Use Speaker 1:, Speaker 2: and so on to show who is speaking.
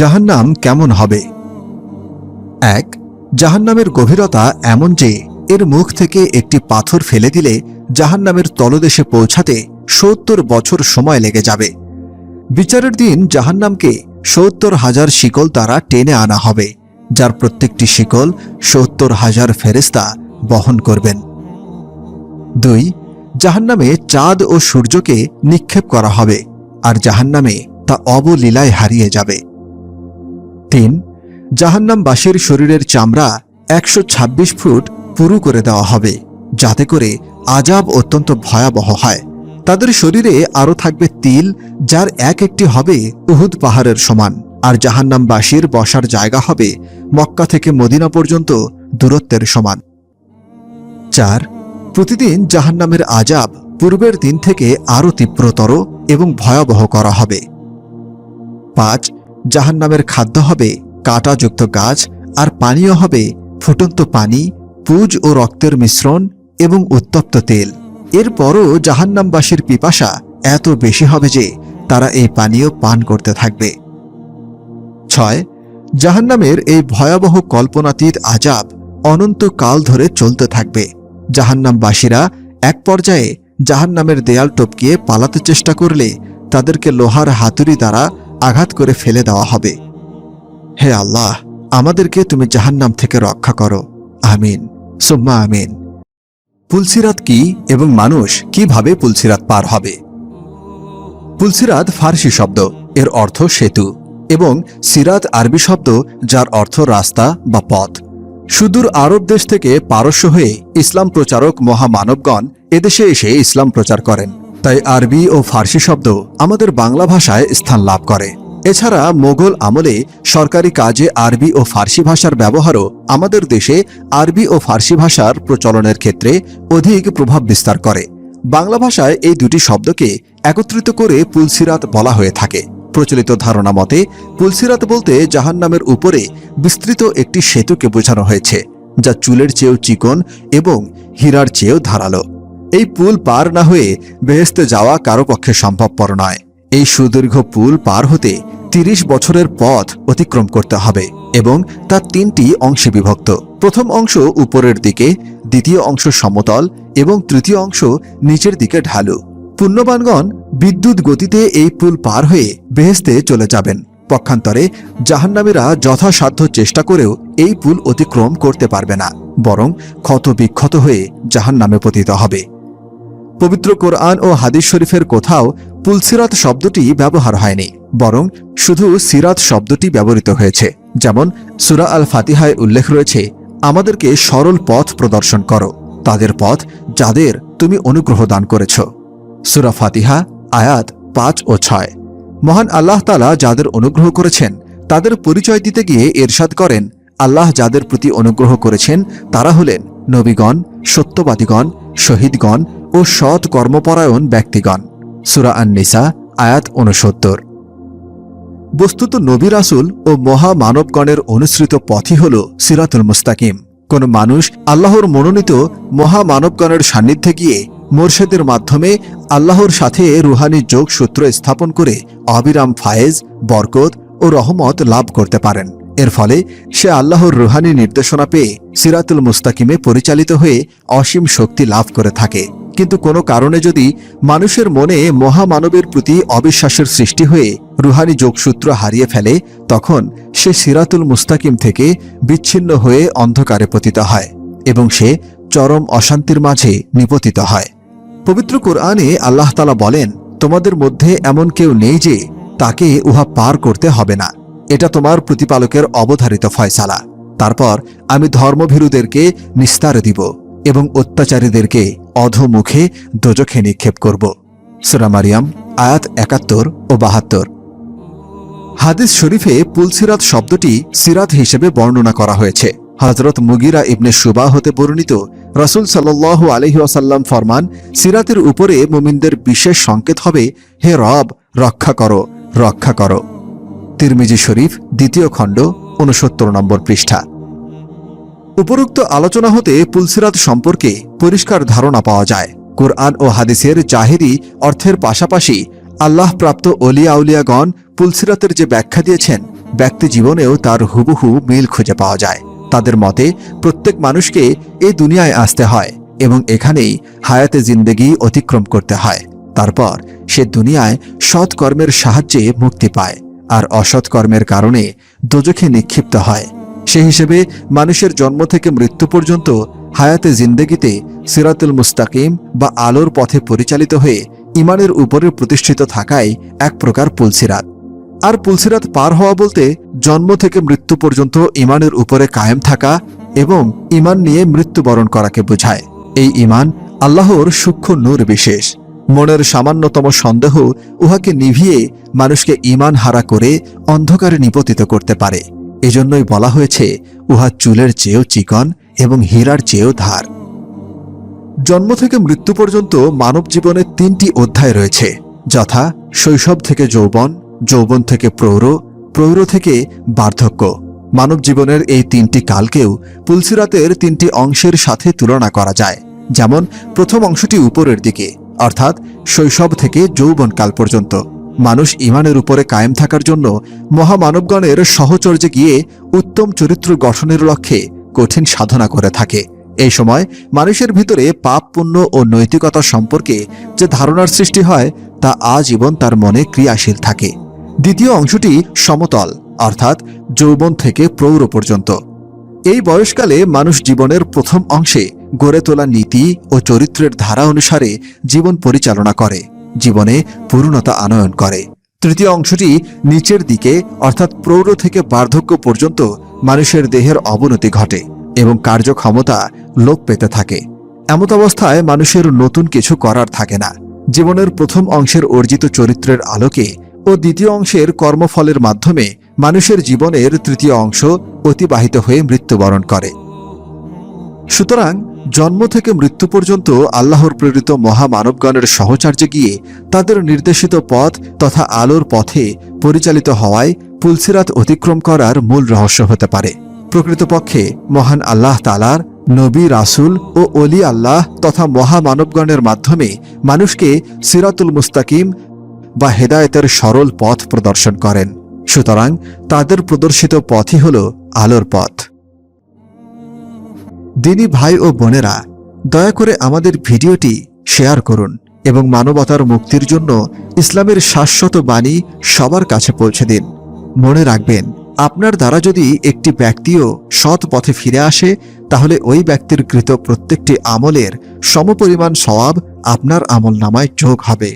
Speaker 1: জাহান্নাম কেমন হবে? এক, জাহান্নামের গভীরতা এমন যে, এর মুখ থেকে একটি পাথর ফেলে দিলে জাহান্নামের তলদেশে পৌঁছাতে সত্তর বছর সময় লেগে যাবে। বিচারের দিন জাহান্নামকে সত্তর হাজার শিকল দ্বারা টেনে আনা হবে, যার প্রত্যেকটি শিকল সত্তর হাজার ফেরেস্তা বহন করবেন। দুই, জাহান্নামে চাঁদ ও সূর্যকে নিক্ষেপ করা হবে, আর জাহান্নামে তা অবলীলায় হারিয়ে যাবে। তিন, জাহান্নামবাসীর শরীরের চামড়া একশো ছাব্বিশ ফুট পুরু করে দেওয়া হবে, যাতে করে আজাব অত্যন্ত ভয়াবহ হয়। তাদের শরীরে আরও থাকবে তিল, যার এক একটি হবে উহুদ পাহাড়ের সমান। আর জাহান্নামবাসীর বসার জায়গা হবে মক্কা থেকে মদিনা পর্যন্ত দূরত্বের সমান। চার, প্রতিদিন জাহান্নামের আজাব পূর্বের দিন থেকে আরও তীব্রতর এবং ভয়াবহ করা হবে। পাঁচ জাহান্নামের খাদ্য হবে কাঁটাযুক্ত গাছ আর পানীয় হবে ফুটন্ত পানি, পুজ ও রক্তের মিশ্রণ এবং উত্তপ্ত তেল। এরপরও জাহান্নামবাসীর পিপাসা এত বেশি হবে যে তারা এই পানীয় পান করতে থাকবে। ছয়, জাহান্নামের এই ভয়াবহ কল্পনাতীত আজাব অনন্তকাল ধরে চলতে থাকবে। জাহান্নামবাসীরা এক পর্যায়ে জাহান্নামের দেয়াল টপকিয়ে পালাতে চেষ্টা করলে তাদেরকে লোহার হাতুড়ি দ্বারা আঘাত করে ফেলে দেওয়া হবে। হে আল্লাহ, আমাদেরকে তুমি জাহান্নাম থেকে রক্ষা করো। আমিন। সুম্মা আমিন। পুলসিরাত কি এবং মানুষ কীভাবে পুলসিরাত পার হবে? পুলসিরাত ফার্সি শব্দ, এর অর্থ সেতু এবং সিরাত আরবি শব্দ, যার অর্থ রাস্তা বা পথ। সুদূর আরব দেশ থেকে পারস্য হয়ে ইসলাম প্রচারক মহামানবগণ এদেশে এসে ইসলাম প্রচার করেন। তাই আরবি ও ফার্সি শব্দ আমাদের বাংলা ভাষায় স্থান লাভ করে। এছাড়া মোগল আমলে সরকারি কাজে আরবি ও ফার্সি ভাষার ব্যবহারও আমাদের দেশে আরবি ও ফার্সি ভাষার প্রচলনের ক্ষেত্রে অধিক প্রভাব বিস্তার করে। বাংলা ভাষায় এই দুটি শব্দকে একত্রিত করে পুলসিরাত বলা হয়ে থাকে। প্রচলিত ধারণা মতে, পুলসিরাত বলতে জাহান্নামের উপরে বিস্তৃত একটি সেতুকে বোঝানো হয়েছে, যা চুলের চেয়েও চিকন এবং হীরার চেয়েও ধারালো। এই পুল পার না হয়ে বেহেস্তে যাওয়া কারও পক্ষে সম্ভবপর নয়। এই সুদীর্ঘ পুল পার হতে তিরিশ বছরের পথ অতিক্রম করতে হবে এবং তা তিনটি অংশে বিভক্ত। প্রথম অংশ উপরের দিকে, দ্বিতীয় অংশ সমতল এবং তৃতীয় অংশ নিচের দিকে ঢালু। পুণ্যবানগণ বিদ্যুৎ গতিতে এই পুল পার হয়ে বেহেস্তে চলে যাবেন। পক্ষান্তরে জাহান্নামীরা যথাসাধ্য চেষ্টা করেও এই পুল অতিক্রম করতে পারবে না, বরং ক্ষত বিক্ষত হয়ে জাহান্নামে পতিত হবে। পবিত্র কোরআন ও হাদিস শরীফের কোথাও পুলসিরাত শব্দটি ব্যবহার হয়নি, বরং শুধু সিরাত শব্দটি ব্যবহৃত হয়েছে। যেমন সুরা আল ফাতিহায় উল্লেখ রয়েছে, আমাদেরকে সরল পথ প্রদর্শন করো। তাদের পথ যাদের তুমি অনুগ্রহ দান করেছ। সুরা ফাতিহা, আয়াত পাঁচ ও ছয়। মহান আল্লাহ তালা যাদের অনুগ্রহ করেছেন, তাদের পরিচয় দিতে গিয়ে এরশাদ করেন, আল্লাহ যাদের প্রতি অনুগ্রহ করেছেন, তারা হলেন নবীগণ, সত্যবাদীগণ, শহীদগণ ও সৎ কর্মপরায়ণ ব্যক্তিগণ। সুরা আন্নিসা, আয়াত উনসত্তর বস্তুত নবী রাসুল ও মহামানবগণের অনুসৃত পথই হল সিরাতুল মুস্তাকিম। কোন মানুষ আল্লাহর মনোনীত মহামানবগণের সান্নিধ্যে গিয়ে মোর্শেদের মাধ্যমে আল্লাহর সাথে রুহানি যোগ সূত্র স্থাপন করে অবিরাম ফায়েজ, বরকত ও রহমত লাভ করতে পারেন। এর ফলে সে আল্লাহর রুহানি নির্দেশনা পেয়ে সিরাতুল মুস্তাকিমে পরিচালিত হয়ে অসীম শক্তি লাভ করে থাকে। কিন্তু কোনো কারণে যদি মানুষের মনে মহামানবের প্রতি অবিশ্বাসের সৃষ্টি হয়ে রুহানি যোগসূত্র হারিয়ে ফেলে, তখন সে সিরাতুল মুস্তাকিম থেকে বিচ্ছিন্ন হয়ে অন্ধকারে পতিত হয় এবং সে চরম অশান্তির মাঝে নিপতিত হয়। পবিত্র কোরআনে আল্লাহ তালা বলেন, তোমাদের মধ্যে এমন কেউ নেই যে তাকে উহা পার করতে হবে না। এটা তোমার প্রতিপালকের অবধারিত ফয়সালা। তারপর আমি ধর্মভীরুদেরকে নিস্তার দিব এবং অত্যাচারীদেরকে অধমুখে দোজখে নিক্ষেপ করব। সুরা মারিয়াম, আয়াত একাত্তর ও বাহাত্তর। হাদিস শরীফে পুলসিরাত শব্দটি সিরাত হিসেবে বর্ণনা করা হয়েছে। হজরত মুগিরা ইবনে সুবা হতে বর্ণিত রসুল সাল্লাহ আলহিউসাল্লাম ফরমান, সিরাতের উপরে মুমিনদের বিশেষ সংকেত হবে, হে রব, রক্ষা করো রক্ষা করো। তিরমিজি শরীফ, দ্বিতীয় খণ্ড উনসত্তর নম্বর পৃষ্ঠা। উপরোক্ত আলোচনা হতে পুলসিরাত সম্পর্কে পরিষ্কার ধারণা পাওয়া যায়। কোরআন ও হাদিসের জাহেরি অর্থের পাশাপাশি আল্লাহ প্রাপ্ত অলিয়া উলিয়াগণ পুলসিরাতের যে ব্যাখ্যা দিয়েছেন, ব্যক্তি জীবনেও তার হুবহু মিল খুঁজে পাওয়া যায়। তাদের মতে, প্রত্যেক মানুষকে এই দুনিয়ায় আসতে হয় এবং এখানেই হায়াতে জিন্দেগি অতিক্রম করতে হয়। তারপর সে দুনিয়ায় সৎ কর্মের সাহায্যে মুক্তি পায়। আর অসৎ কর্মের কারণে দোজখে নিক্ষিপ্ত হয়। সে হিসেবে মানুষের জন্ম থেকে মৃত্যু পর্যন্ত হায়াতে জিন্দেগিতে সিরাতুল মুস্তাকিম বা আলোর পথে পরিচালিত হয়ে ইমানের উপরে প্রতিষ্ঠিত থাকায় এক প্রকার পুলসিরাত। আর পুলসিরাত পার হওয়া বলতে জন্ম থেকে মৃত্যু পর্যন্ত ইমানের উপরে কায়েম থাকা এবং ইমান নিয়ে মৃত্যুবরণ করাকে বোঝায়। এই ইমান আল্লাহর সূক্ষ্ম নূর বিশেষ। মনের সামান্যতম সন্দেহ উহাকে নিভিয়ে মানুষকে ইমান হারা করে অন্ধকারে নিপতিত করতে পারে। এজন্যই বলা হয়েছে, উহা চুলের চেয়েও চিকন এবং হীরার চেয়েও ধার। জন্ম থেকে মৃত্যু পর্যন্ত মানব জীবনের তিনটি অধ্যায় রয়েছে, যথা শৈশব থেকে যৌবন যৌবন থেকে প্রৌঢ় প্রৌঢ় থেকে বার্ধক্য। মানব জীবনের এই তিনটি কালকেও পুলসিরাতের তিনটি অংশের সাথে তুলনা করা যায়, যেমন প্রথম অংশটি উপরের দিকে। অর্থাৎ শৈশব থেকে যৌবনকাল পর্যন্ত। মানুষ ইমানের উপরে কায়েম থাকার জন্য মহামানবগণের সহচর্যে গিয়ে উত্তম চরিত্র গঠনের লক্ষ্যে কঠিন সাধনা করে থাকে। এই সময় মানুষের ভিতরে পাপ পুণ্য ও নৈতিকতা সম্পর্কে যে ধারণার সৃষ্টি হয়, তা আজীবন তার মনে ক্রিয়াশীল থাকে। দ্বিতীয় অংশটি সমতল, অর্থাৎ যৌবন থেকে প্রৌঢ় পর্যন্ত। এই বয়সকালে মানুষ জীবনের প্রথম অংশে গড়ে তোলা নীতি ও চরিত্রের ধারা অনুসারে জীবন পরিচালনা করে, জীবনে পূর্ণতা আনয়ন করে। তৃতীয় অংশটি নিচের দিকে, অর্থাৎ প্রৌঢ় থেকে বার্ধক্য পর্যন্ত মানুষের দেহের অবনতি ঘটে এবং কার্যক্ষমতা লোপ পেতে থাকে। এমত অবস্থায় মানুষের নতুন কিছু করার থাকে না। জীবনের প্রথম অংশের অর্জিত চরিত্রের আলোকে ও দ্বিতীয় অংশের কর্মফলের মাধ্যমে মানুষের জীবনের তৃতীয় অংশ অতিবাহিত হয়ে মৃত্যুবরণ করে। সুতরাং জন্ম থেকে মৃত্যু পর্যন্ত আল্লাহর প্রেরিত মহামানবগণের সহচার্যে গিয়ে তাদের নির্দেশিত পথ তথা আলোর পথে পরিচালিত হওয়ায় পুলসিরাত অতিক্রম করার মূল রহস্য হতে পারে। প্রকৃতপক্ষে মহান আল্লাহ তালার নবী রাসুল ও অলি আল্লাহ তথা মহামানবগণের মাধ্যমে মানুষকে সিরাতুল মুস্তাকিম বা হেদায়েতের সরল পথ প্রদর্শন করেন। সুতরাং তাদের প্রদর্শিত পথই হল আলোর পথ। দিনী ভাই ও বোনেরা, দয়া করে আমাদের ভিডিওটি শেয়ার করুন এবং মানবতার মুক্তির জন্য ইসলামের শাশ্বত বাণী সবার কাছে পৌঁছে দিন। মনে রাখবেন, আপনার দ্বারা যদি একটি ব্যক্তিও সৎ পথে ফিরে আসে, তাহলে ওই ব্যক্তির কৃত প্রত্যেকটি আমলের সমপরিমাণ সওয়াব আপনার আমল নামায় যোগ হবে।